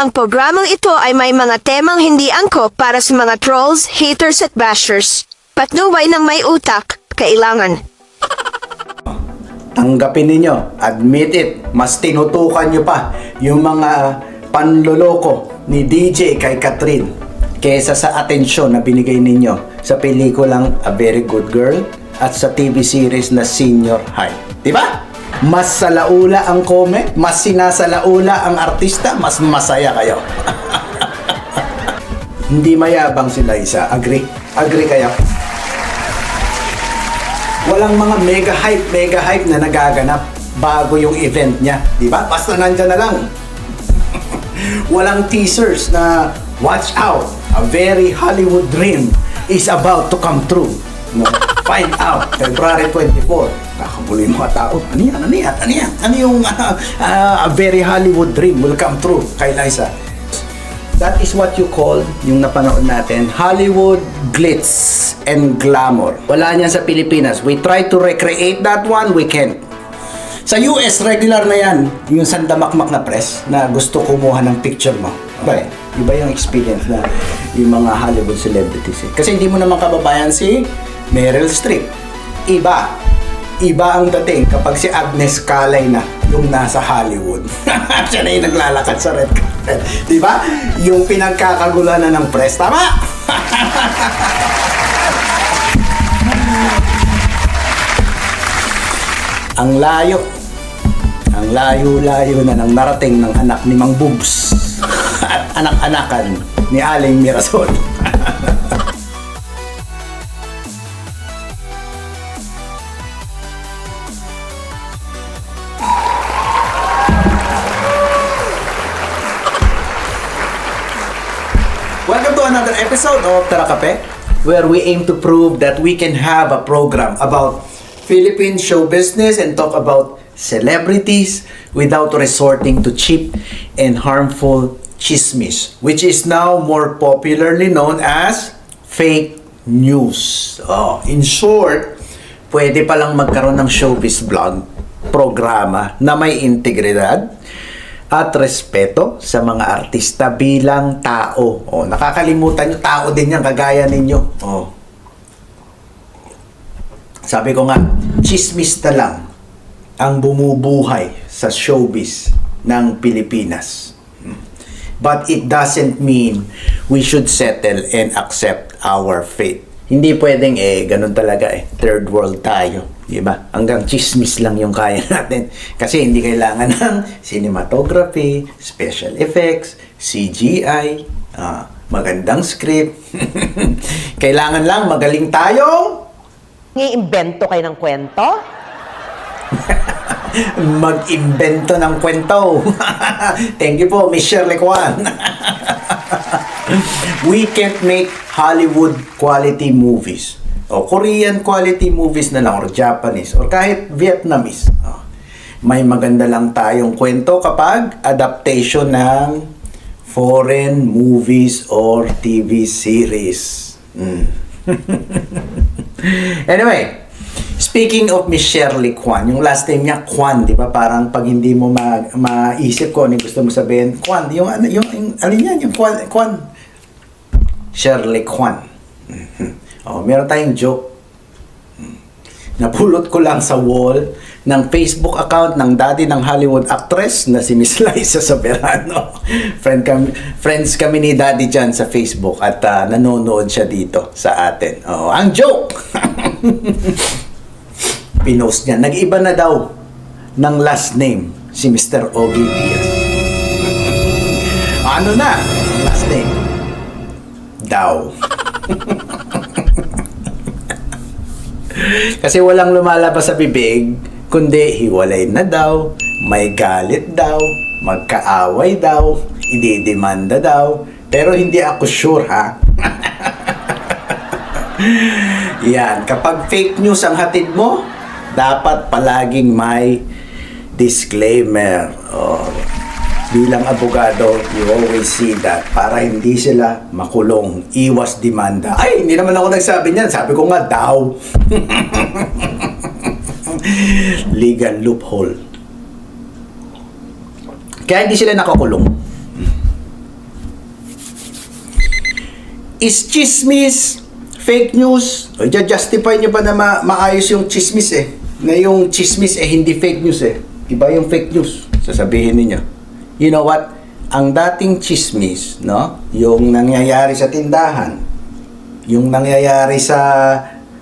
Ang programang ito ay may mga temang hindi angkop para sa mga trolls, haters at bashers. Patnubay ng may utak, kailangan. Tanggapin ninyo, admit it, mas tinutukan nyo pa yung mga panloloko ni DJ kay Catherine kesa sa atensyon na binigay ninyo sa pelikulang A Very Good Girl at sa TV series na Senior High. Di ba? Mas salaula ang comment, mas sinasalaula ang artista, mas masaya kayo. Hindi mayabang sila isa. Agree? Agree kayo? walang mga mega hype, mega hype na nagaganap bago yung event niya, di ba? Basta nandyan na lang. walang teasers na watch out, a very Hollywood dream is about to come true. No? Find out, February 24. Nakabuli yung mga tao. Ano yan? Ano yan? Ano yan? Ano yung uh, uh, a very Hollywood dream will come true kay Liza? That is what you call, yung napanood natin, Hollywood glitz and glamour. Wala niyan sa Pilipinas. We try to recreate that one, we can't. Sa US, regular na yan, yung sandamakmak na press na gusto kumuha ng picture mo. Okay. Iba yung experience na yung mga Hollywood celebrities. eh. Kasi hindi mo naman kababayan si Meryl Streep. Iba. Iba ang dating kapag si Agnes Calay na yung nasa Hollywood. Siya na yung naglalakad sa red carpet. Di ba? Yung pinagkakagulanan ng press. Tama? ang layo. Ang layo-layo na nang narating ng anak ni Mang Boobs at anak-anakan ni Aling Mirasol. Episode of Tara Kape, where we aim to prove that we can have a program about Philippine show business and talk about celebrities without resorting to cheap and harmful chismis, which is now more popularly known as fake news. Oh, in short, pwede palang magkaroon ng showbiz vlog programa na may integridad at respeto sa mga artista bilang tao. Oh, nakakalimutan nyo, tao din yan, kagaya ninyo. Oh. Sabi ko nga, chismis na lang ang bumubuhay sa showbiz ng Pilipinas. But it doesn't mean we should settle and accept our fate. Hindi pwedeng eh, ganun talaga eh. Third world tayo. Di ba? Hanggang chismis lang yung kaya natin. Kasi hindi kailangan ng cinematography, special effects, CGI, ah, magandang script. kailangan lang magaling tayong Ngiimbento kayo ng kwento? mag-imbento ng kwento. Thank you po, Miss Shirley Kwan. We can't make Hollywood quality movies. O Korean quality movies na lang, or Japanese, or kahit Vietnamese. O, may maganda lang tayong kwento kapag adaptation ng foreign movies or TV series. Mm. anyway, Speaking of Miss Shirley Kwan, yung last name niya Kwan, di ba? Parang pag hindi mo ma maisip ko ano gusto mo sabihin, Kwan, yung ano, yung, yung alin yan, yung Kwan, Kwan. Shirley Kwan. Oh, meron tayong joke. Napulot ko lang sa wall ng Facebook account ng daddy ng Hollywood actress na si Miss Liza Soberano. Friend kami, friends kami ni daddy dyan sa Facebook at ah, nanonood siya dito sa atin. Oh, ang joke! Pinost niya. Nag-iba na daw ng last name si Mr. Ogie Diaz. ano na? Last name? Daw. Kasi walang lumalabas sa bibig, kundi hiwalay na daw, may galit daw, magkaaway daw, ididemanda daw, pero hindi ako sure ha. Yan, kapag fake news ang hatid mo, dapat palaging may disclaimer. Oh, bilang abogado, you always see that para hindi sila makulong, iwas demanda. Ay, hindi naman ako nagsabi niyan. Sabi ko nga daw. Legal loophole. Kaya hindi sila nakakulong. is chismis fake news? O justify nyo ba na ma- maayos yung chismis eh? Na yung chismis eh hindi fake news eh. Iba yung fake news. Sasabihin ninyo. You know what? Ang dating chismis, no? Yung nangyayari sa tindahan, yung nangyayari sa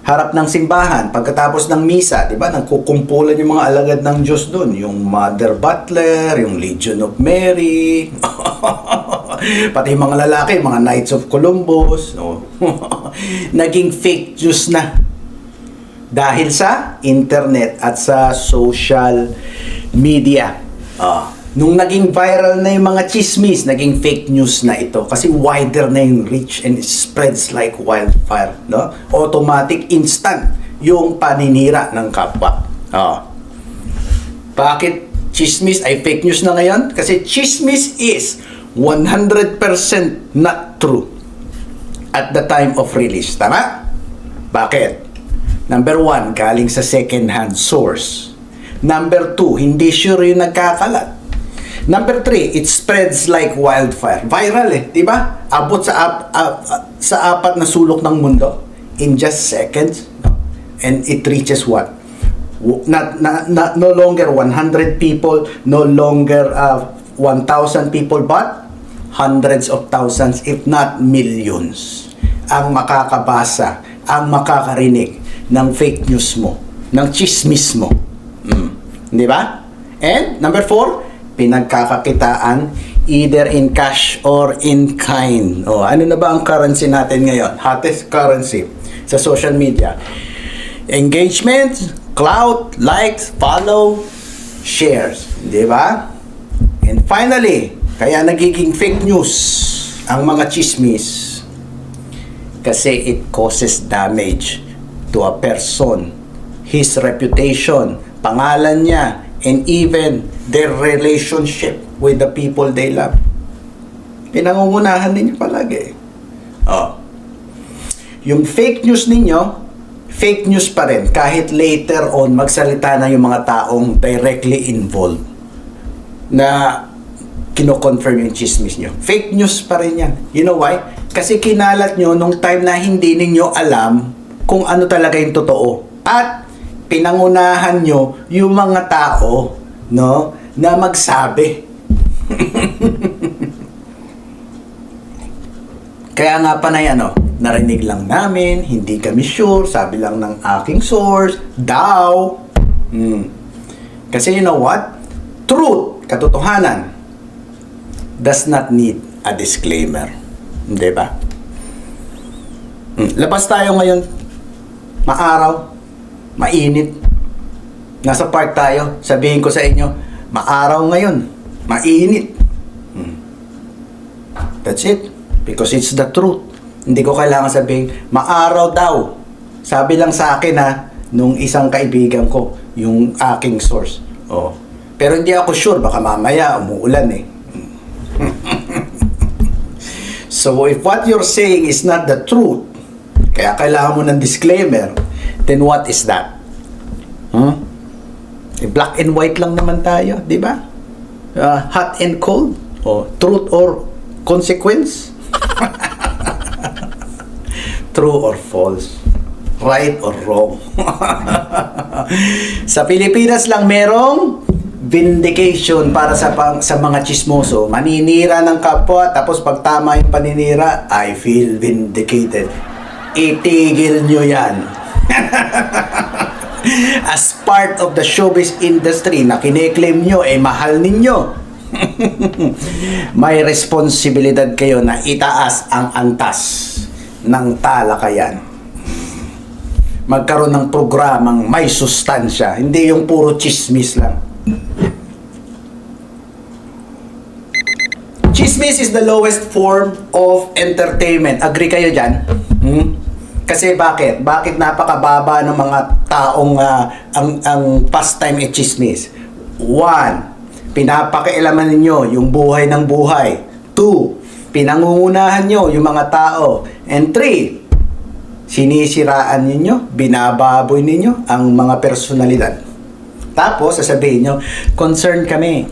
harap ng simbahan pagkatapos ng misa, 'di ba? Nagkukumpulan yung mga alagad ng Diyos doon, yung Mother Butler, yung Legion of Mary. Pati yung mga lalaki, mga Knights of Columbus, no? Naging fake news na dahil sa internet at sa social media. Ah, nung naging viral na yung mga chismis, naging fake news na ito kasi wider na yung reach and it spreads like wildfire, no? Automatic instant yung paninira ng kapwa. Ah. Bakit chismis ay fake news na ngayon? Kasi chismis is 100% not true at the time of release. Tama? Bakit? Number one, galing sa second-hand source. Number two, hindi sure yung nagkakalat. Number three, it spreads like wildfire. Viral eh, di ba? Abot sa, ap, ap- sa apat na sulok ng mundo in just seconds. And it reaches what? Not, not, not, no longer 100 people, no longer uh, 1,000 people, but hundreds of thousands, if not millions, ang makakabasa, ang makakarinig ng fake news mo, ng chismis mo. Mm. Di ba? And number four, pinagkakakitaan either in cash or in kind. O, ano na ba ang currency natin ngayon? Hottest currency sa social media. Engagement, clout, likes, follow, shares. Di ba? And finally, kaya nagiging fake news ang mga chismis kasi it causes damage to a person, his reputation, pangalan niya, and even their relationship with the people they love. Pinangungunahan ninyo palagi. Oh. Yung fake news ninyo, fake news pa rin kahit later on magsalita na yung mga taong directly involved na kino-confirm yung chismis nyo. Fake news pa rin yan. You know why? Kasi kinalat nyo nung time na hindi ninyo alam kung ano talaga yung totoo. At pinangunahan nyo yung mga tao no, na magsabi. Kaya nga pa na ano, narinig lang namin, hindi kami sure, sabi lang ng aking source, daw. Hmm. Kasi you know what? Truth, katotohanan, does not need a disclaimer. Hindi ba? Hmm. Labas tayo ngayon, maaraw, mainit. Nasa park tayo, sabihin ko sa inyo, maaraw ngayon, mainit. Hmm. That's it. Because it's the truth. Hindi ko kailangan sabihin, maaraw daw. Sabi lang sa akin ha, nung isang kaibigan ko, yung aking source. Oh. Pero hindi ako sure, baka mamaya umuulan eh. so if what you're saying is not the truth, kaya kailangan mo ng disclaimer, then what is that? Huh? Eh, black and white lang naman tayo, di ba? Uh, hot and cold, o truth or consequence, true or false, right or wrong. sa Pilipinas lang merong vindication para sa pang, sa mga chismoso. Maninira ng kapwa tapos pag tama yung paninira, I feel vindicated. Itigil nyo yan. As part of the showbiz industry na kiniklaim nyo, eh mahal ninyo. May responsibilidad kayo na itaas ang antas ng talakayan. Magkaroon ng programang may sustansya, hindi yung puro chismis lang. Chismis is the lowest form of entertainment. Agree kayo dyan? Hmm? Kasi bakit? Bakit napakababa ng mga taong ah, ang, ang pastime ay chismis? One, pinapakialaman ninyo yung buhay ng buhay. Two, pinangungunahan nyo yung mga tao. And three, sinisiraan ninyo, binababoy ninyo ang mga personalidad. Tapos, sasabihin nyo, concerned kami.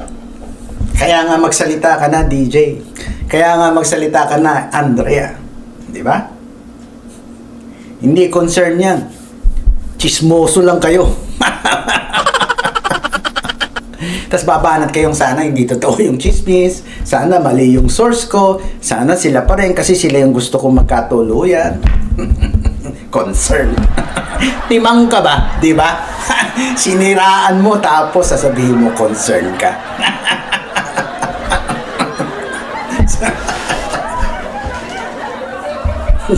Kaya nga magsalita ka na, DJ. Kaya nga magsalita ka na, Andrea. Di ba? Hindi concern yan. Chismoso lang kayo. Tapos babanat kayong sana hindi totoo yung chismis, sana mali yung source ko, sana sila pa rin kasi sila yung gusto ko magkatuluyan. Concern. Timang ka ba? Di ba? Siniraan mo tapos sasabihin mo concern ka.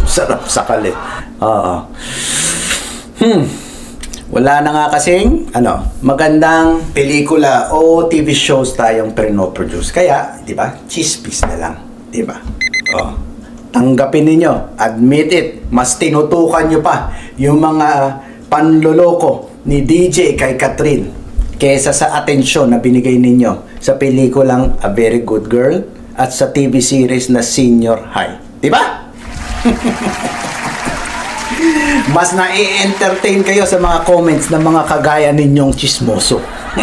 Sarap sa kalit. Oo. Hmm. Wala na nga kasing ano, magandang pelikula o TV shows tayong prino-produce. Kaya, di ba, chispis na lang. Di ba? Oh. Tanggapin ninyo. Admit it. Mas tinutukan nyo pa yung mga panloloko ni DJ kay Catherine kesa sa atensyon na binigay ninyo sa pelikulang A Very Good Girl at sa TV series na Senior High. Di ba? mas na-entertain kayo sa mga comments ng mga kagaya ninyong chismoso.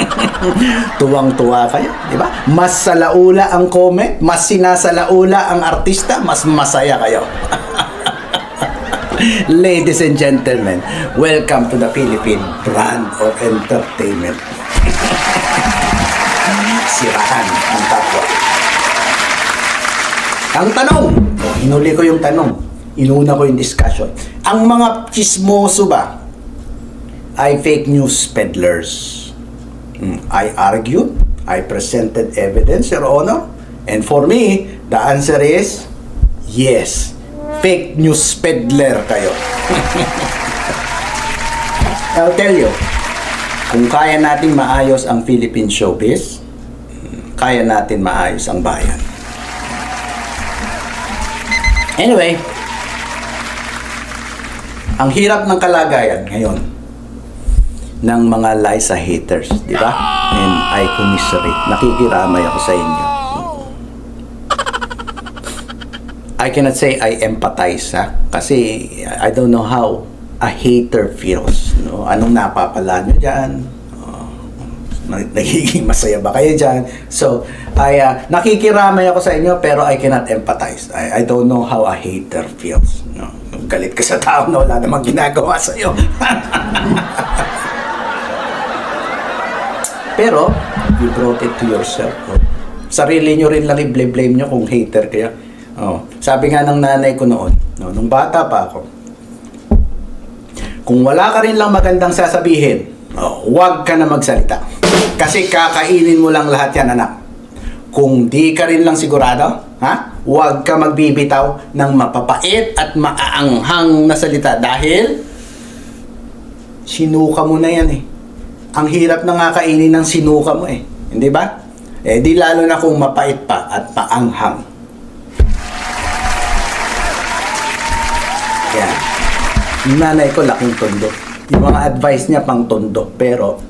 Tuwang-tuwa kayo, di ba? Mas salaula ang comment, mas sinasalaula ang artista, mas masaya kayo. Ladies and gentlemen, welcome to the Philippine brand of entertainment. Sirahan ng kapwa. Ang tanong, oh, hinuli ko yung tanong, inuna ko yung discussion. Ang mga chismoso ba ay fake news peddlers? Hmm, I argued, I presented evidence, Your Honor, and for me, the answer is yes. Fake news peddler kayo. I'll tell you, kung kaya natin maayos ang Philippine showbiz, kaya natin maayos ang bayan. Anyway, ang hirap ng kalagayan ngayon ng mga Liza haters, di ba? And I commiserate. Nakikiramay ako sa inyo. I cannot say I empathize, ha? Kasi I don't know how a hater feels. No? Anong napapala nyo dyan? Oh, nagiging masaya ba kayo dyan? So, I, uh, nakikiramay ako sa inyo pero I cannot empathize. I, I don't know how a hater feels. Galit ka sa tao na wala namang ginagawa sa iyo. pero, you brought it to yourself. No? Sarili nyo rin lang i-blame nyo kung hater kayo. Oh, sabi nga ng nanay ko noon, no, nung bata pa ako, kung wala ka rin lang magandang sasabihin, oh, huwag ka na magsalita. Kasi kakainin mo lang lahat yan, anak. Kung di ka rin lang sigurado, ha? Huwag ka magbibitaw ng mapapait at maaanghang na salita dahil sinuka mo na yan eh. Ang hirap na nga kainin ng sinuka mo eh. Hindi ba? Eh di lalo na kung mapait pa at paanghang. Kaya, nanay ko laking tondo. Yung mga advice niya pang tondo, pero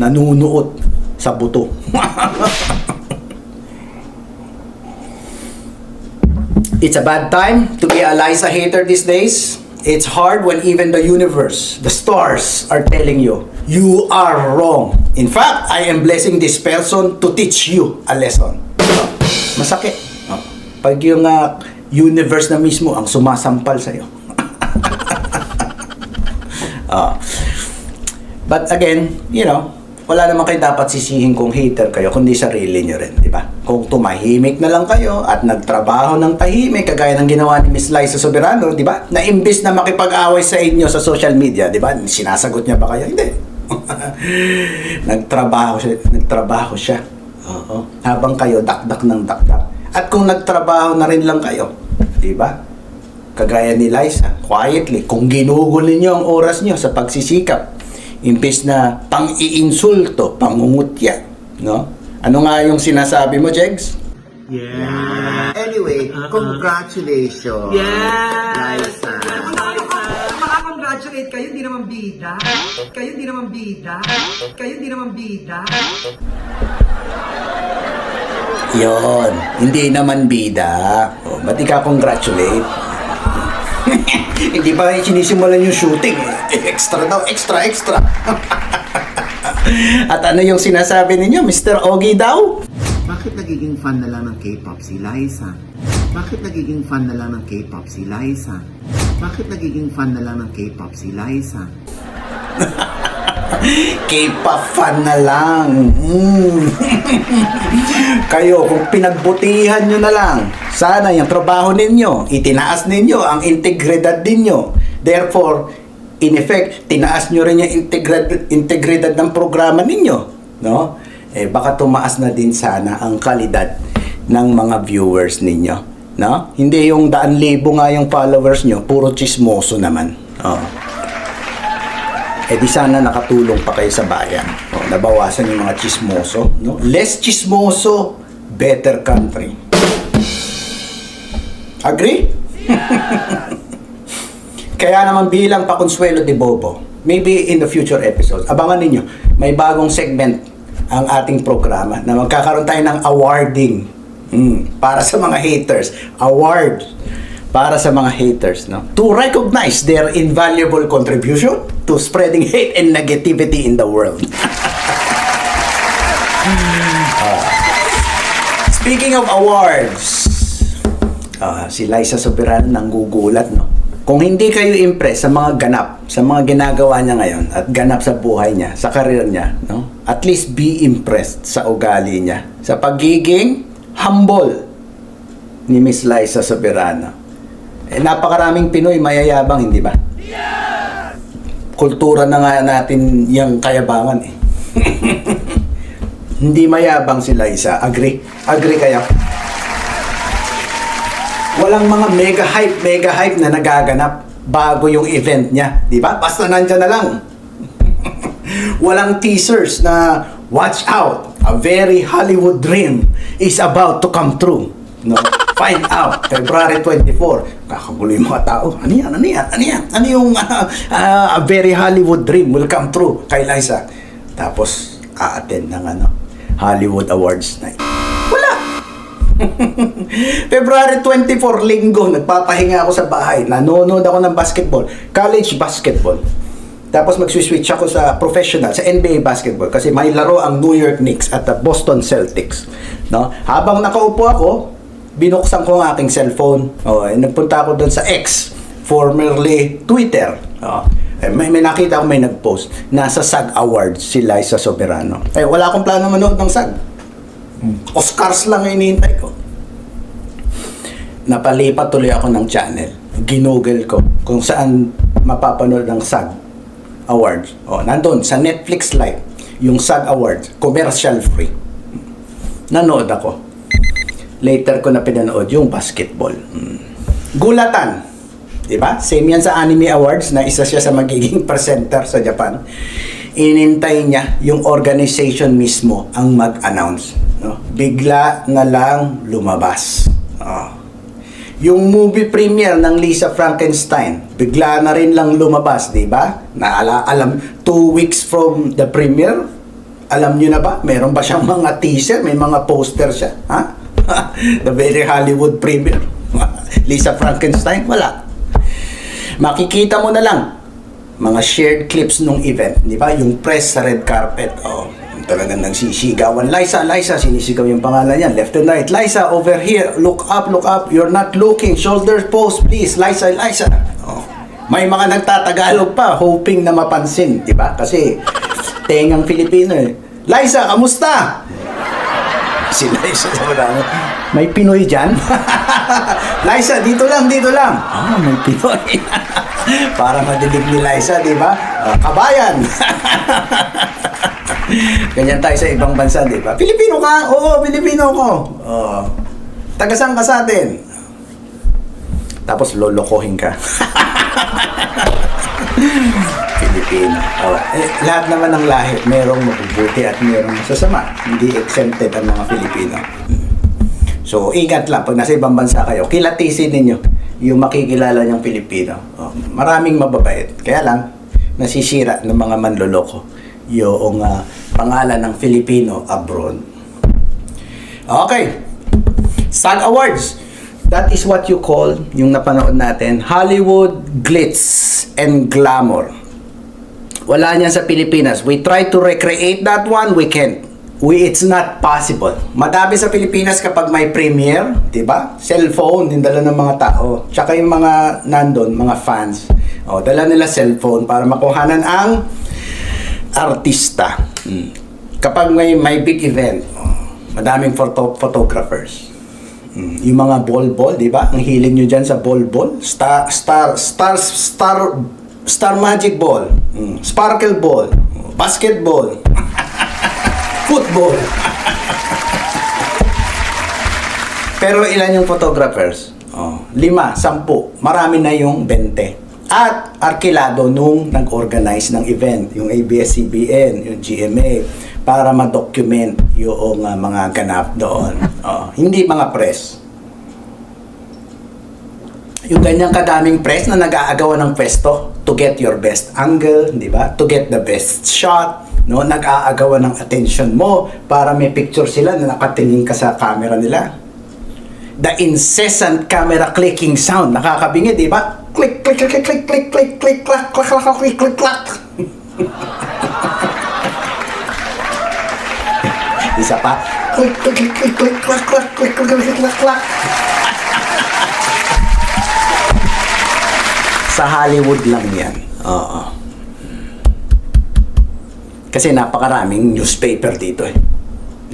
nanunuot sa buto. It's a bad time to be a Liza hater these days. It's hard when even the universe, the stars are telling you, you are wrong. In fact, I am blessing this person to teach you a lesson. Oh, Masakit. Oh, Pag yung ah, universe na mismo ang sumasampal sa'yo. Ah. But again, you know, wala naman kayo dapat sisihin kung hater kayo, kundi sarili nyo rin, di ba? Kung tumahimik na lang kayo at nagtrabaho ng tahimik, kagaya ng ginawa ni Miss Liza Soberano, di ba? Na imbis na makipag-away sa inyo sa social media, di ba? Sinasagot niya ba kayo? Hindi. nagtrabaho siya, nagtrabaho siya. Oo. Habang kayo dakdak ng dakdak. At kung nagtrabaho na rin lang kayo, di ba? Kagaya ni Liza, quietly, kung ginugol ninyo ang oras nyo sa pagsisikap, imbes na pang-iinsulto, pangungutya, no? Ano nga yung sinasabi mo, Jegs? Anyway, congratulations. Yes! Liza. Maka-congratulate kayo, hindi naman bida. Kayo hindi naman bida. Kayo hindi naman bida. Yon, hindi naman bida. O, ba't di ka congratulate? hindi pa sinisimulan yung shooting. Eh. Extra daw, extra, extra. At ano yung sinasabi ninyo, Mr. Ogie daw? Bakit nagiging fan na lang ng K-pop si Liza? Bakit nagiging fan na lang ng K-pop si Liza? Bakit nagiging fan na lang ng K-pop si Liza? K-pop fan na lang. Mm. Kayo, kung pinagbutihan nyo na lang, sana yung trabaho ninyo, itinaas ninyo ang integridad ninyo. Therefore, in effect, tinaas nyo rin yung integridad, integridad ng programa ninyo. No? Eh, baka tumaas na din sana ang kalidad ng mga viewers ninyo. No? Hindi yung daan libo nga yung followers nyo, puro chismoso naman. Oh eh di sana nakatulong pa kayo sa bayan. O, nabawasan yung mga chismoso. No? Less chismoso, better country. Agree? Kaya naman bilang pakonsuelo de Bobo, maybe in the future episodes, abangan ninyo, may bagong segment ang ating programa na magkakaroon tayo ng awarding mm, para sa mga haters. Award para sa mga haters no to recognize their invaluable contribution to spreading hate and negativity in the world Ah. speaking of awards ah, si Liza Soberano nanggugulat no kung hindi kayo impress sa mga ganap sa mga ginagawa niya ngayon at ganap sa buhay niya sa career niya no at least be impressed sa ugali niya sa pagiging humble ni Miss Liza Soberano eh, napakaraming Pinoy mayayabang, hindi ba? Kultura na nga natin yung kayabangan eh. hindi mayabang si Liza. Agree? Agree kayo? Walang mga mega hype, mega hype na nagaganap bago yung event niya. Di ba? Basta nandyan na lang. Walang teasers na watch out, a very Hollywood dream is about to come true. No? Find out, February 24. Kakagulo yung mga tao. Ano yan? Ano yan? Ano yan? Ano yung ah, ah, a very Hollywood dream will come true kay Liza? Tapos, a-attend ng ano, Hollywood Awards night. February 24, linggo, nagpapahinga ako sa bahay. Nanonood ako ng basketball. College basketball. Tapos mag-switch ako sa professional, sa NBA basketball. Kasi may laro ang New York Knicks at the Boston Celtics. No? Habang nakaupo ako, binuksan ko ang aking cellphone. Oh, eh, nagpunta ako doon sa X, formerly Twitter. Oh, eh, may, may nakita ako may nag-post. Nasa SAG Awards si Liza Soberano. Eh, wala akong plano manood ng SAG. Oscars lang ang inihintay ko napalipat tuloy ako ng channel. Ginugol ko kung saan mapapanood ang SAG Awards. O, nandun, sa Netflix Live, yung SAG Awards, commercial free. Nanood ako. Later ko na pinanood yung basketball. Mm. Gulatan. Diba? Same yan sa Anime Awards na isa siya sa magiging presenter sa Japan. Inintay niya yung organization mismo ang mag-announce. No? Bigla na lang lumabas. Oh yung movie premiere ng Lisa Frankenstein, bigla na rin lang lumabas, di ba? Naala, alam, two weeks from the premiere, alam nyo na ba? Meron ba siyang mga teaser? May mga poster siya? Ha? the very Hollywood premiere. Lisa Frankenstein? Wala. Makikita mo na lang mga shared clips nung event, di ba? Yung press sa red carpet. Oh, talagang nagsisigawan. Liza, Liza, sinisigaw yung pangalan niya. Left and right. Liza, over here. Look up, look up. You're not looking. Shoulder pose, please. Liza, Liza. Oh. May mga nagtatagalog pa, hoping na mapansin, di ba? Kasi, tengang Filipino eh. Liza, kamusta? Si Liza, sobrang may Pinoy dyan? Liza, dito lang, dito lang. Ah, may Pinoy. Para madidig ni Liza, di ba? Ah, kabayan. Ganyan tayo sa ibang bansa, di ba? Pilipino ka? Oo, Pilipino ko. Oo. Tagasang ka sa atin. Tapos lolokohin ka. Pilipino. Oh, eh, lahat naman ng lahi, merong mabubuti at merong masasama. Hindi exempted ang mga Pilipino. So, ingat lang. Pag nasa ibang bansa kayo, kilatisin ninyo yung makikilala niyang Pilipino. Oh, maraming mababait. Kaya lang, nasisira ng mga manloloko yung ah, pangalan ng Filipino abroad. Okay. SAG Awards. That is what you call, yung napanood natin, Hollywood glitz and glamour. Wala niyan sa Pilipinas. We try to recreate that one, we can't. we it's not possible. Madami sa Pilipinas kapag may premiere, 'di ba? Cellphone yung dala ng mga tao. Tsaka yung mga nandun, mga fans. O, dala nila cellphone para makuhanan ang artista. Mm. Kapag may may big event, madaming photo photographers. Mm. Yung mga ball-ball, 'di ba? Ang hiling nyo diyan sa ball-ball, star star star star star magic ball, mm. sparkle ball, basketball. football. Pero ilan yung photographers? Oh, lima, sampu. Marami na yung 20. At arkilado nung nag-organize ng event, yung ABS-CBN, yung GMA, para ma-document yung uh, mga ganap doon. Oh, hindi mga press. Yung ganyang kadaming press na nag-aagawa ng pwesto to get your best angle, di ba? To get the best shot, no? Nag-aagawa ng attention mo para may picture sila na nakatingin ka sa camera nila. The incessant camera clicking sound, nakakabingi, di ba? Click, click, click, click, click, click, click, clack, clack, clack, click, click, clack. Isa pa. Click, click, click, click, click, clack, clack, click, click, click, clack, clack. Sa Hollywood lang yan. Oo. Kasi napakaraming newspaper dito eh.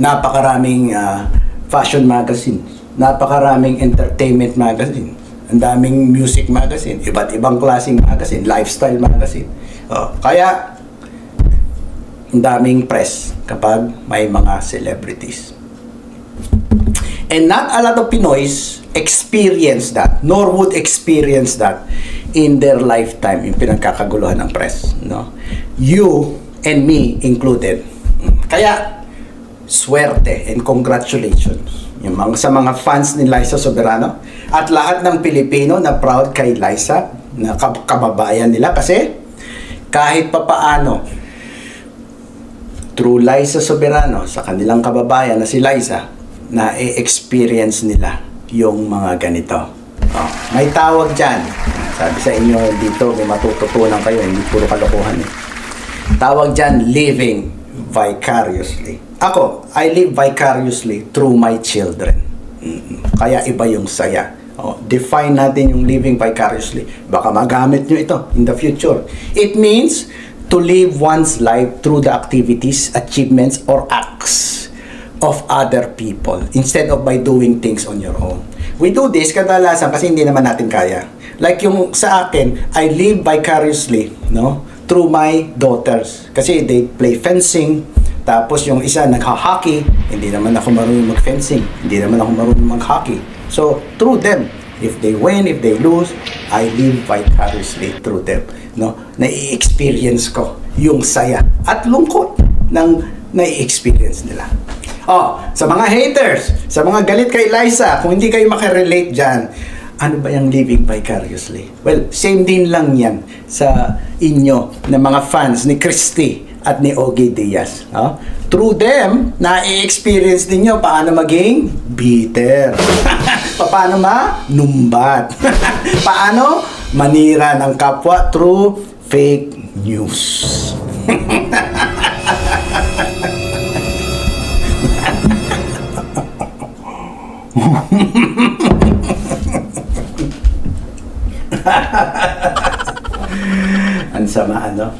Napakaraming ah, fashion magazine. Napakaraming entertainment magazine. Ang daming music magazine. Iba't ibang klaseng magazine. Lifestyle magazine. Oh, kaya, ang daming press kapag may mga celebrities. And not a lot of Pinoys experience that, nor would experience that in their lifetime, yung pinagkakaguluhan ng press. No? You and me included. Kaya, swerte and congratulations yung mga, sa mga fans ni Liza Soberano at lahat ng Pilipino na proud kay Liza na kab- kababayan nila kasi kahit papaano through Liza Soberano sa kanilang kababayan na si Liza na i-experience nila yung mga ganito. Oh, may tawag dyan. Sabi sa inyo dito, may matututunan kayo, hindi puro kalokohan eh. Tawag dyan, living vicariously. Ako, I live vicariously through my children. Mm, Kaya iba yung saya. Oh, define natin yung living vicariously. Baka magamit nyo ito in the future. It means to live one's life through the activities, achievements, or acts of other people instead of by doing things on your own. We do this kadalasan kasi hindi naman natin kaya. Like yung sa akin, I live vicariously, no? Through my daughters. Kasi they play fencing, tapos yung isa nagha-hockey, hindi naman ako marunong mag-fencing, hindi naman ako marunong mag-hockey. So, through them, if they win, if they lose, I live vicariously through them. No? Nai-experience ko yung saya at lungkot ng nai-experience nila. Oh, sa mga haters, sa mga galit kay Liza, kung hindi kayo makarelate dyan, ano ba yung living vicariously? Well, same din lang yan sa inyo na mga fans ni Christy at ni Ogie Diaz. Oh? Through them, na-experience ninyo paano maging bitter. paano ma-numbat. paano manira ng kapwa through fake news. Ang sama, ano?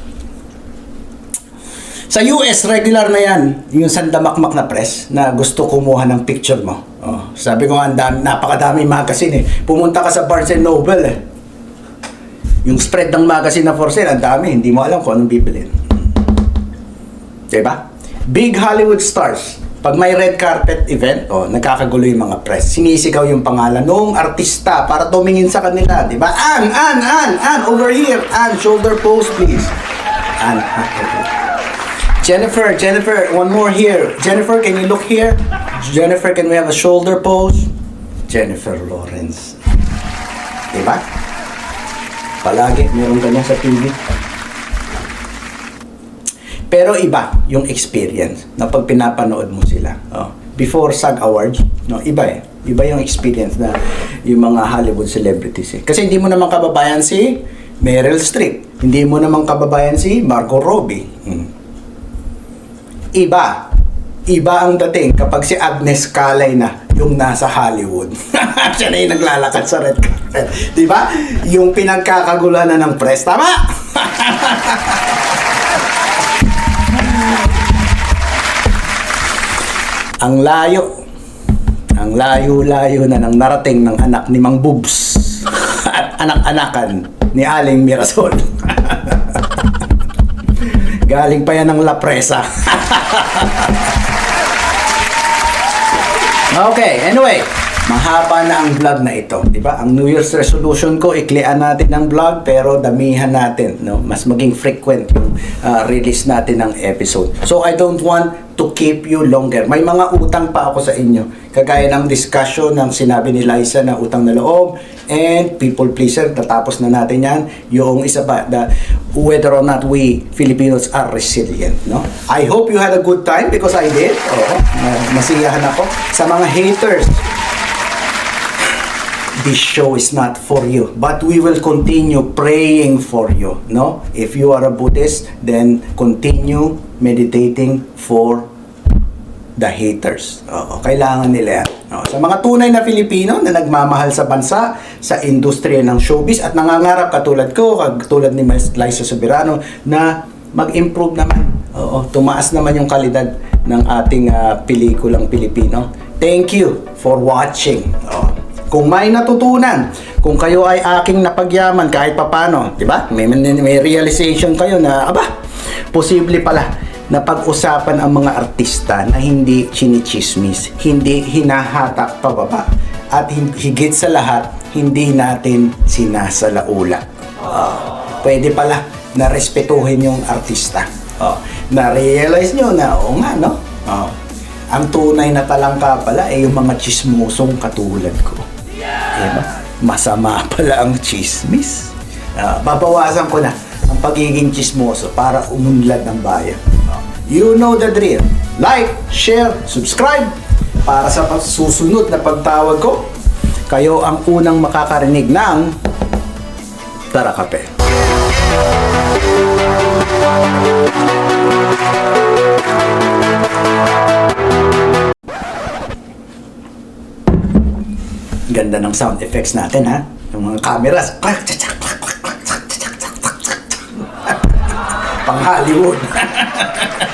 Sa US, regular na yan, yung sandamakmak na press na gusto kumuha ng picture mo. Sabi ko nga, dami, napakadami magazine eh. Pumunta ka sa Barnes and Noble eh. Yung spread ng magazine na for sale, ang dami. Hindi mo alam kung anong bibilin. Diba? Big Hollywood stars. Pag may red carpet event, oh, nagkakagulo yung mga press. Sinisigaw yung pangalan ng artista para tumingin sa kanila. Diba? Ann, Ann, Ann, Ann, over here. Ann, shoulder pose please. Ann, Ann, okay. Jennifer, Jennifer, one more here. Jennifer, can you look here? Jennifer, can we have a shoulder pose? Jennifer Lawrence. Diba? Palagi, meron ganyan sa TV. Pero iba yung experience na pag pinapanood mo sila. Oh. Before SAG Awards, no, iba eh. Iba yung experience na yung mga Hollywood celebrities eh. Kasi hindi mo naman kababayan si Meryl Streep. Hindi mo naman kababayan si Margot Robbie. Hmm. Iba iba ang dating kapag si Agnes Calay na yung nasa Hollywood. Siya na yung naglalakad sa red carpet. Di ba? Yung pinagkakaguluhan na ng press. Tama? ang layo. Ang layo-layo na ng narating ng anak ni Mang Boobs at anak-anakan ni Aling Mirasol. Galing pa yan ng La. Okay, anyway, mahaba na ang vlog na ito, 'di ba? Ang New Year's resolution ko, iklian natin ang vlog pero damihan natin, no? Mas maging frequent yung ah, release natin ng episode. So I don't want to keep you longer. May mga utang pa ako sa inyo. Kagaya ng discussion ng sinabi ni Liza na utang na loob and people pleaser, tatapos na natin yan. Yung isa pa, the, whether or not we Filipinos are resilient, no? I hope you had a good time because I did. Oo, na- nasiyahan ako. Sa mga haters, this show is not for you but we will continue praying for you no if you are a buddhist then continue meditating for the haters. Oo, kailangan nila yan. Oo, sa mga tunay na Filipino na nagmamahal sa bansa, sa industriya ng showbiz at nangangarap katulad ko, katulad ni Liza Soberano na mag-improve naman. Oo, tumaas naman yung kalidad ng ating ah, pelikulang Pilipino. Thank you for watching. Oo. Kung may natutunan, kung kayo ay aking napagyaman kahit papano, di ba? May, may, may realization kayo na, aba, posible pala na pag-usapan ang mga artista na hindi chinichismis, hindi hinahatak pababa, at higit sa lahat, hindi natin sinasalaula. Ah, pwede pala na respetuhin yung artista. Oh, na-realize nyo na, oo nga, no? Oh, ang tunay na talangka pala ay yung mga chismosong katulad ko. Diba? Masama pala ang chismis. Ah, babawasan ko na ang pagiging chismoso para umunlad ng bayan. Ah, you know the drill. Like, share, subscribe para sa susunod na pagtawag ko. Kayo ang unang makakarinig ng Tara Kape. Ganda ng sound effects natin ha. Yung mga cameras. Pang Hollywood.